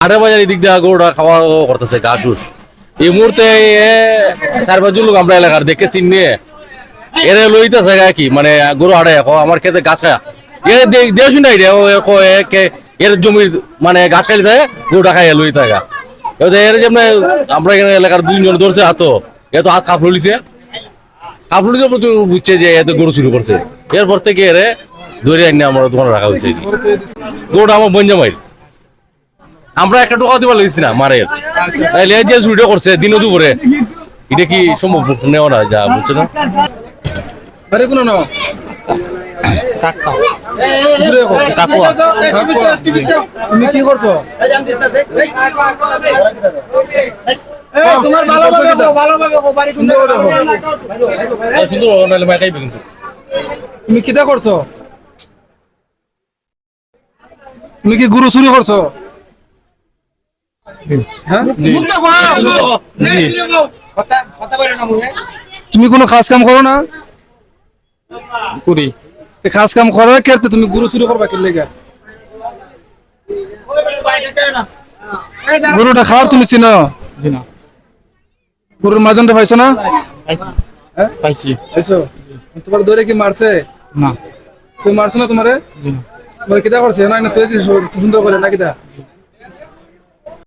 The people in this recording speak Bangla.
আটে বাজার এদিক দিয়ে গরুটা খাওয়া দাওয়া করতেছে উস এই মুহূর্তে চার পাঁচজন লোক আমরা এলাকার, দেখে চিনিয়ে এরে লইতেছে কি মানে গরু হাড়ে আমার খেতে গাছ খায়। এ দিয়ে শুনে এর জমির মানে গাছ খাইলে থাকে গরুটা খাইয়ে লই থাকা এর যেমন আমরা এখানে এলাকার দুইজন ধরছে হাতো এ তো হাত কাপ লইছে। কাপ তুমি বুঝছে যে এত গরু শুরু করছে। এরপর থেকে এরে ধরে আনি আমার দোকানে রাখা হয়েছে গরুটা আমার বঞ্জামাই আমরা একটা টোকা দিবার লাগছি না মারের তাইলে এই যে শুরুটা করছে দিনও দুপুরে। এটা কি সম্ভব? নেওয়া না যা বুঝছ না। আরে কোনো না। তুমি কি করছ? তোমার ভালোভাবে কো, ভালোভাবে কো, বাড়ি সুন্দর করে কো। আর সুন্দর নাহলে মাই কিন্তু। তুমি কিটা করছ? তুমি কি গুরু চুরি করছ? তুমি কোনো খাস কাম করো না? করি। খাস কাম করো কেরতে তুমি গুরু চুরি করবা কি লেগে? গরুটা খাওয়ার তুমি চিনো? জি না। গরুর মাজনটা পাইছো না? পাইছি। হ্যাঁ? পাইছো। তোমার দৌড়ে কি মারছে? না। তুমি মারছো না তোমারে? তোমার কিটা করছে? না না তুই সুন্দর করে না কিটা